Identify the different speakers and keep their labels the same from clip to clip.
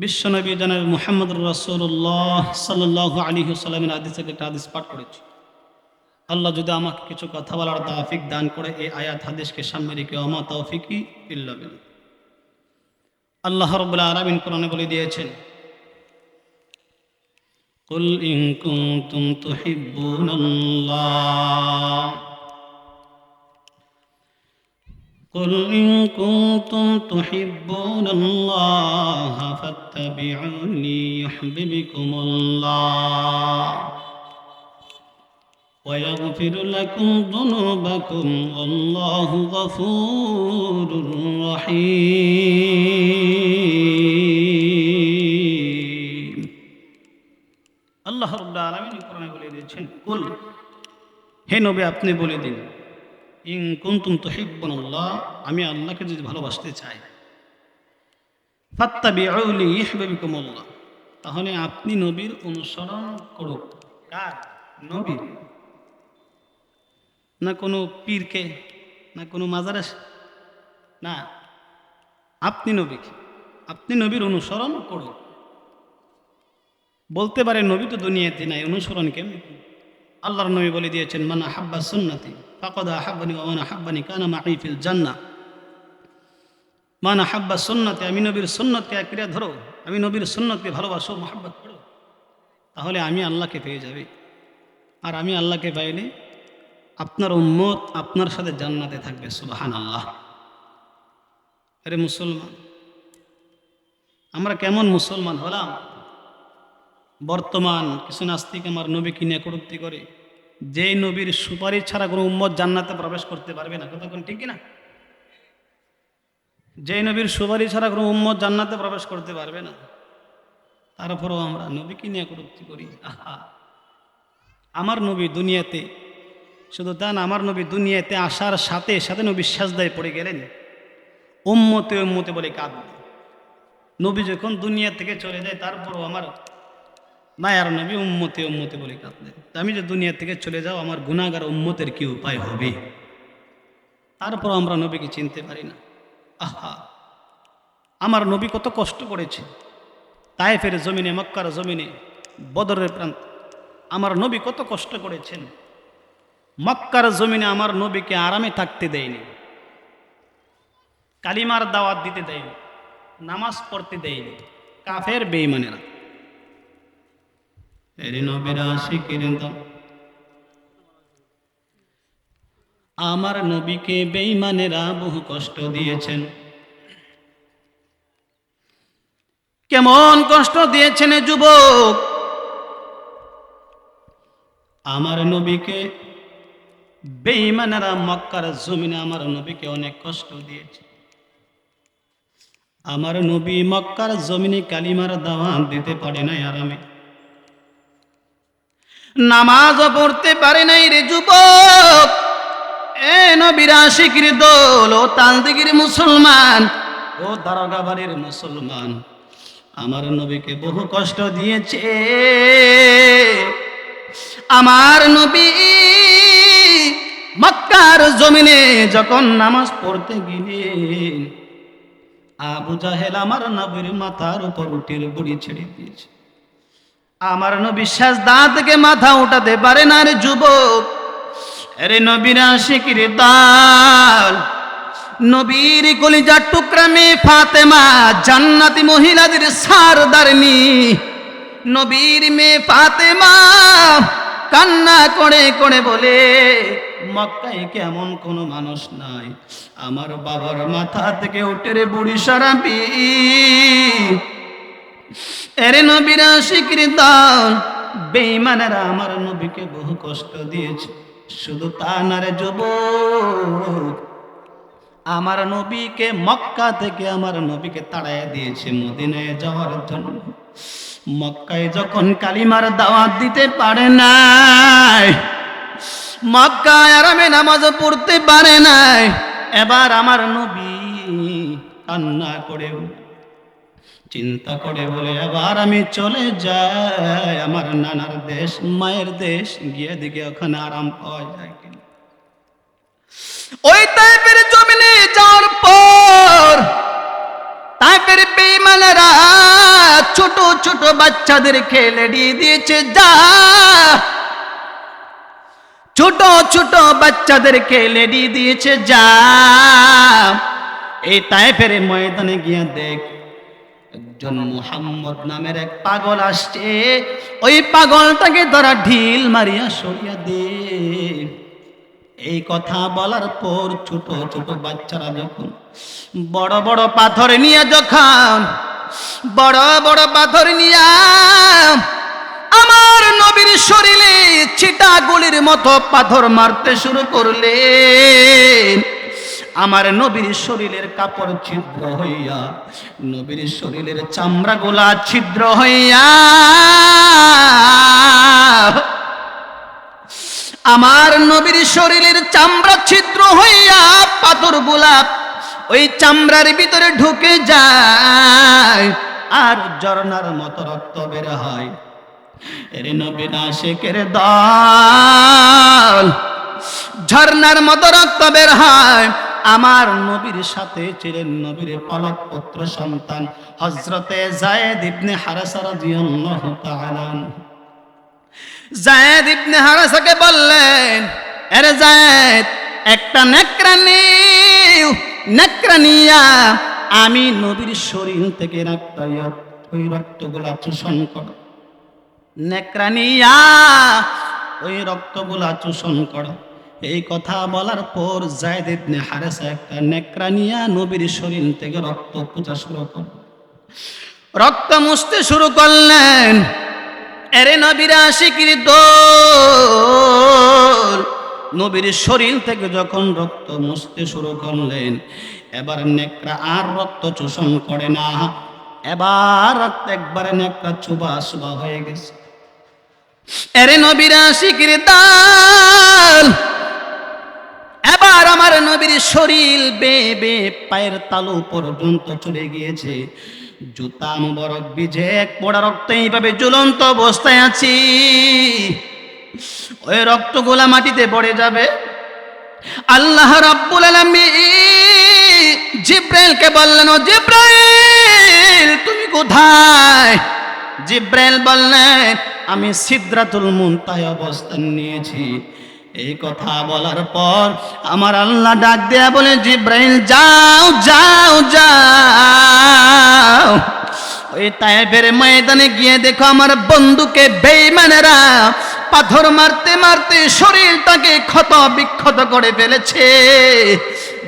Speaker 1: বিশ্বনবী জানাব মুহাম্মদ রসুল্লাহ সাল্লাহ আলী সাল্লামের আদিস থেকে একটা আদিস পাঠ করেছি আল্লাহ যদি আমাকে কিছু কথা বলার তাফিক দান করে এই আয়াত হাদিসকে সামনে রেখে আমা তৌফিকই ইল্লা বিল আল্লাহ রব্বুল আলামিন কোরআনে বলে দিয়েছেন قل إن كنتم تحبون الله قل إن كنتم تحبون الله فاتبعوني يحببكم الله ويغفر لكم ذنوبكم والله غفور رحيم আল্লাহ রব্লা আলমিন কোরআনে বলে দিয়েছেন কুল হে নবী আপনি বলে দিন ইং কুন্তুম তহিব্বন আল্লাহ, আমি আল্লাহকে যদি ভালোবাসতে চাই ফাত্তা বিআউলি ইহবাবিকুম আল্লাহ তাহলে আপনি নবীর অনুসরণ করুক। কার? নবীর। না কোনো পীরকে, না কোনো মাজারে না, আপনি নবীকে, আপনি নবীর অনুসরণ করুন বলতে পারে নবী তো দুনিয়াতে নাই, অনুসরণ কেমনি আল্লাহর নবী বলে দিয়েছেন, মানা হাব্বা সুন্নতি, ফাকদা হাব্বানি ও মানা হাব্বানি কানা মাহিফিল জান্না মানা হাব্বা সুন্নতে, আমি নবীর সুন্নতকে আক্রিয়া ধরো, আমি নবীর সুন্নতকে ভালোবাসো, মোহাব্বত করো, তাহলে আমি আল্লাহকে পেয়ে যাবে। আর আমি আল্লাহকে পাইলে আপনার উম্মত আপনার সাথে জান্নাতে থাকবে সুবাহান আল্লাহ আরে মুসলমান, আমরা কেমন মুসলমান হলাম? বর্তমান কিছু নাস্তিক আমার নবীকে নিয়ে কটুক্তি করে। যে নবীর সুপারিশ ছাড়া কোনো উম্মত জান্নাতে প্রবেশ করতে পারবে না। কোন ঠিক না যে নবীর সুপারিশ ছাড়া কোনো উম্মত জান্নাতে প্রবেশ করতে পারবে না তারপরেও আমরা নবীকে নিয়ে কটুক্তি করি। আহা! আমার নবী দুনিয়াতে, শুধু তা না, আমার নবী দুনিয়াতে আসার সাথে সাথে নবী সাজদায় পড়ে গেলেন। উম্মতে উম্মতে বলে কাঁদবে নবী যখন দুনিয়া থেকে চলে যায়, তারপরও আমার মায়ার নবী উম্মতে উম্মতে বলে কাঁদলেন আমি যে দুনিয়া থেকে চলে যাও, আমার গুণাগার উম্মতের কি উপায় হবে? তারপর আমরা নবীকে চিনতে পারি না। আহা! আমার নবী কত কষ্ট করেছে। তায়েফের জমিনে, মক্কার জমিনে, বদরের প্রান্ত। আমার নবী কত কষ্ট করেছেন। মক্কার জমিনে আমার নবীকে আরামে থাকতে দেয়নি। কালিমার দাওয়াত দিতে দেয়নি। নামাজ পড়তে দেয়নি। কাফের বেইমানেরা আমার নবীকে বেইমানেরা বহু কষ্ট দিয়েছেন। কেমন কষ্ট দিয়েছেন যুবক? আমার নবীকে বেইমানেরা মক্কার জমিনে আমার নবীকে অনেক কষ্ট দিয়েছে। আমার নবী মক্কার জমিনে কালিমার দাওয়াত দিতে পারে নাই আরামে। নামাজও পড়তে পারে নাই রে যুবক। এ নবীর আশিকির দোল, ও তালদিগির মুসলমান, ও দারোগা বাড়ির মুসলমান, আমার নবীকে বহু কষ্ট দিয়েছে। আমার নবী মক্কার জমিনে যখন নামাজ পড়তে গেলেন, আবু জাহেল আমার নবীর মাথার উপর উঠির বুড়ি ছেড়ে দিয়েছে। আমার নবী দা থেকে মাথা উঠাতে পারে না রে যুবক। আরে নবীরা শিকির দাল। নবীর কলিজার টুকরা মেয়ে ফাতেমা, জান্নাতি মহিলাদের সারদারনি নবীর মেয়ে ফাতেমা কান্না করে করে বলে, মক্কায় কেমন কোনো মানুষ নাই। আমার বাবার মাথা থেকে উঠে রে বুড়ি সারাবি এরে নবীরা স্বীকৃত বেইমানেরা আমার নবীকে বহু কষ্ট দিয়েছে। শুধু তা না রে আমার নবীকে মক্কা থেকে আমার নবীকে তাড়াইয়া দিয়েছে মদিনায় যাওয়ার জন্য। মক্কায় যখন কালিমার দাওয়াত দিতে পারে নাই, মক্কায় আরামে নামাজ পড়তে পারে নাই, এবার আমার নবী কান্না করে চিন্তা করে বলে, এবার আমি চলে যাই। আমার নানার দেশ, মায়ের দেশ, গিয়ে দিকে ওখানে আরাম পাওয়া যায় ওই টাইপের জমিনে যাওয়ার পর তাইপের বেমানেরা বাচ্চাদেরকে লেডিয়ে দিয়েছে, যা। ছোট ছোট বাচ্চাদেরকে লেডি দিয়েছে, যা। এই তাইফের ময়দানে গিয়ে দেখ একজন মুহাম্মদ নামের এক পাগল আসছে। ওই পাগলটাকে তারা ঢিল মারিয়া সরিয়া দে। এই কথা বলার পর ছোট ছোট বাচ্চারা যখন বড় বড় পাথর নিয়ে যখন বড় বড় পাথর নিয়ে আমার নবীর শরীরে ছিটা গুলির মতো পাথর মারতে শুরু করলেন। আমার নবীর শরীরের কাপড় ছিদ্র হইয়া, নবীর শরীরের চামড়া গোলা ছিদ্র হইয়া, আমার নবীর শরীরের চামড়া ছিদ্র হইয়া পাথর গোলাপ ওই চামড়ার ভিতরে ঢুকে যায় আর ঝর্ণার মতো রক্ত বের হয়। এর নবীন আশেকের দল, ঝর্ণার মতো রক্ত বের হয়। আমার নবীর সাথে ছিলেন নবীর পালক পুত্র সন্তান হজরতে জায়েদ ইবনে হারাসা রাদিয়াল্লাহু তাআলা। জায়েদ ইবনে হারাসাকে বললেন আরে জায়েদ একটা নেকরানি নেকরানিয়া আমি নবীর শরীর থেকে রক্ত ওই রক্তগুলা চোষণ কর নেকরানিয়া ওই রক্তগুলা চোষণ কর এই কথা বলার পর জায়দ ইবনে হারেসা একটা নেকরানিয়া নবীর শরীর থেকে রক্ত পূজা শুরু কর রক্ত মুছতে শুরু করলেন। এরে নবীর আশিকির দোল। নবীর শরীর থেকে যখন রক্ত মুছতে শুরু করলেন, এবার নেকড়া আর রক্ত শোষণ করে না। এবার রক্ত একবারে নেকড়া চুবা চুবা হয়ে গেছে। এরে নবীর আশিকির দাল। এবার আমার নবীর শরীর বে বে পায়ের তালু পর্যন্ত চলে গিয়েছে। জুতা মুবারক বিজে এক পোড়া রক্ত এইভাবে জ্বলন্ত অবস্থায় আছি। ওই রক্তগুলা মাটিতে পড়ে যাবে। আল্লাহ রাব্বুল আলামিন জিব্রাইলকে বললেন, ও জিব্রাইল, তুমি কোথায়? জিব্রাইল বললেন, আমি সিদ্রাতুল মুনতায় অবস্থান নিয়েছি। এই কথা বলার পর আমার আল্লাহ ডাক দেয়া বলে, জিব্রাইল, যাও যাও যাও। ওই তাইফের ময়দানে গিয়ে দেখো আমার বন্ধুকে বেইমানেরা পাথর মারতে মারতে শরীরটাকে ক্ষত বিক্ষত করে ফেলেছে।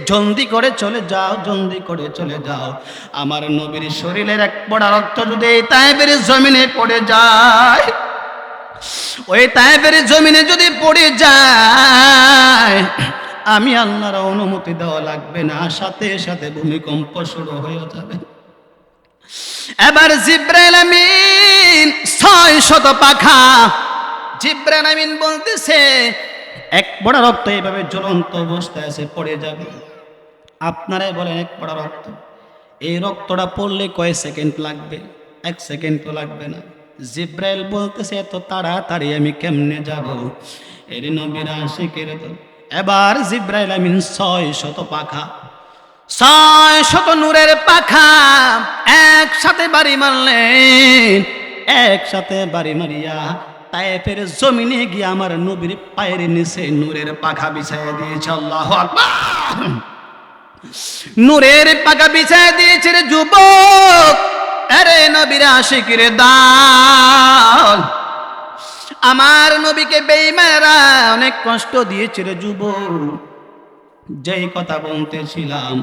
Speaker 1: জলদি করে চলে যাও, জলদি করে চলে যাও। আমার নবীর শরীরের এক পড়া রক্ত যদি এই তাইফের জমিনে পড়ে যায় ওই তাইফের জমিনে যদি পড়ে যায়, আমি আল্লাহর অনুমতি দেওয়া লাগবে না, সাথে সাথে ভূমিকম্প শুরু হয়ে যাবে। এবার জিব্রাইল আমিন ছয় শত পাখা, জিব্রাইল আমিন বলতেছে, এক বড় রক্ত এইভাবে জ্বলন্ত অবস্থায় আছে পড়ে যাবে। আপনারাই বলেন এক বড় রক্ত। এই রক্তটা পড়লে কয় সেকেন্ড লাগবে? এক সেকেন্ড তো লাগবে না। জিব্রাইল বলতেছে, এত তাড়াতাড়ি আমি কেমনে যাব? এর নবীর দল এবার জিব্রাইল আমিন ছয় শত পাখা, ছয় শত নূরের পাখা একসাথে বাড়ি মারলেন, একসাথে বাড়ি মারিয়া তাইফের জমিনে গিয়ে আমার নবীর পায়ের নিচে নূরের পাখা বিছাইয়া দিয়েছে, আল্লাহ নূরের পাখা বিছায় দিয়েছে যুবক। আরে নবীর আশিকির দাল। আমার নবীকে বেইমারা অনেক কষ্ট দিয়েছে রে যুবক। যেই কথা বলতেছিলাম,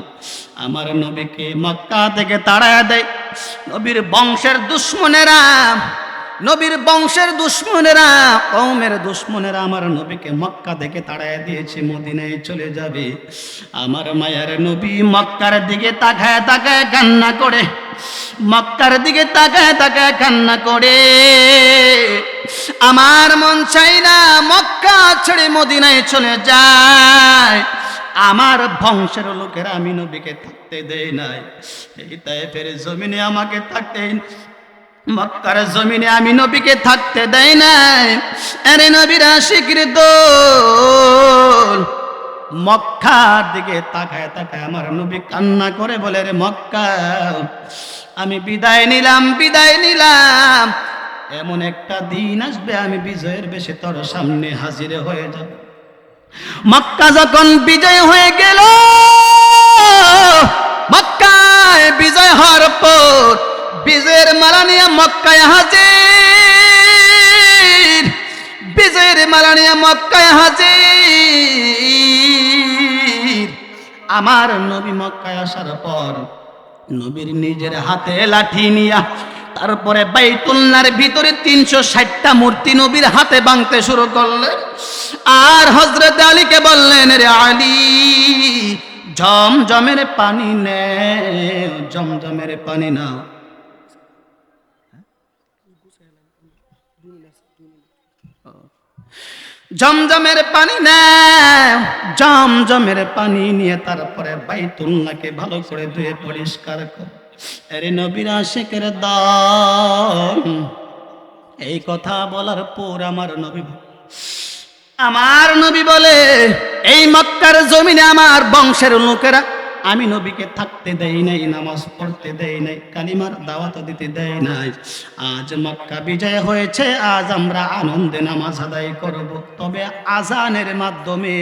Speaker 1: আমার নবীকে মক্কা থেকে তাড়ায় দেয়। নবীর বংশের দুশ্মনেরা, নবীর বংশের দুশ্মনেরা কৌমের দুশ্মনেরা আমার নবীকে মক্কা থেকে তাড়ায় দিয়েছে, মদিনায় চলে যাবে। আমার মায়ের নবী মক্কার দিকে তাকায় তাকায় কান্না করে মক্কার দিকে তাকায় তাকায় কান্না করে। আমার মন চাই না মক্কা ছেড়ে মদিনায় চলে যায়। আমার বংশের লোকেরা আমি নবীকে থাকতে দেয় নাই। এই তাইফের জমিনে আমাকে থাকতে মক্কার জমিনে আমি নবীকে থাকতে দেয় নাই। আরে নবীর দোল। মক্কার দিকে তাকায় তাকায় আমার নবী কান্না করে বলে, রে মক্কা, আমি বিদায় নিলাম বিদায় নিলাম। এমন একটা দিন আসবে, আমি বিজয়ের বেশি তোর সামনে হাজির হয়ে যাব। মক্কা যখন বিজয় হয়ে গেল, মক্কায় বিজয় হওয়ার পর বিজয়ের মালা নিয়ে মক্কায় হাজির আমার নবী মক্কায় আসার পর নবীর নিজের হাতে লাঠি নিয়া তারপরে বাইতুল্লার ভিতরে তিনশো ষাটটা মূর্তি নবীর হাতে বাঁধতে শুরু করলেন। আর হজরত আলীকে বললেন, রে আলী, জমজমের পানি নে, জমজমের পানি নাও। জমজমের পানি নেয় জমজমের পানি নিয়ে তারপরে বাইতুল্লাহকে ভালো করে ধুয়ে পরিষ্কার কর। আরে নবীর আশেকের দল, এই কথা বলার পর আমার নবী আমার নবী বলে, এই মক্কার জমিনে আমার বংশের লোকেরা আমি নবীকে থাকতে দেই নাই, নামাজ পড়তে দেই নাই, কালিমার দাওয়াত দিতে দেই নাই। আজ মক্কা বিজয় হয়েছে, আজ আমরা আনন্দে নামাজ আদায় করব। তবে আজানের মাধ্যমে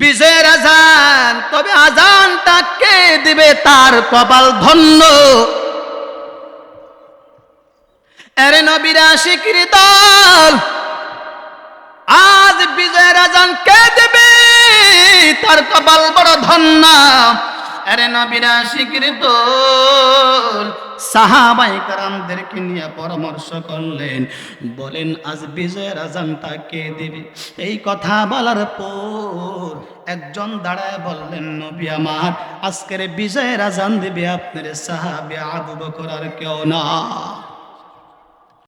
Speaker 1: বিজয়ের আজান, তবে আজানটা কে দিবে তার কপাল ধন্য? এরে নবীরা দল, আজ বিজয়ের আজান কে দেবে তার কপাল বড় ধন্য। আরে নবীরা স্বীকৃত। সাহাবাই কারামদেরকে নিয়ে পরামর্শ করলেন। বলেন, আজ বিজয়ের আজানটা কে দেবে? এই কথা বলার পর একজন দাঁড়ায় বললেন, নবী আমার, আজকের বিজয়ের আজান দেবে আপনার সাহাবে আবু বকর আর কেউ না।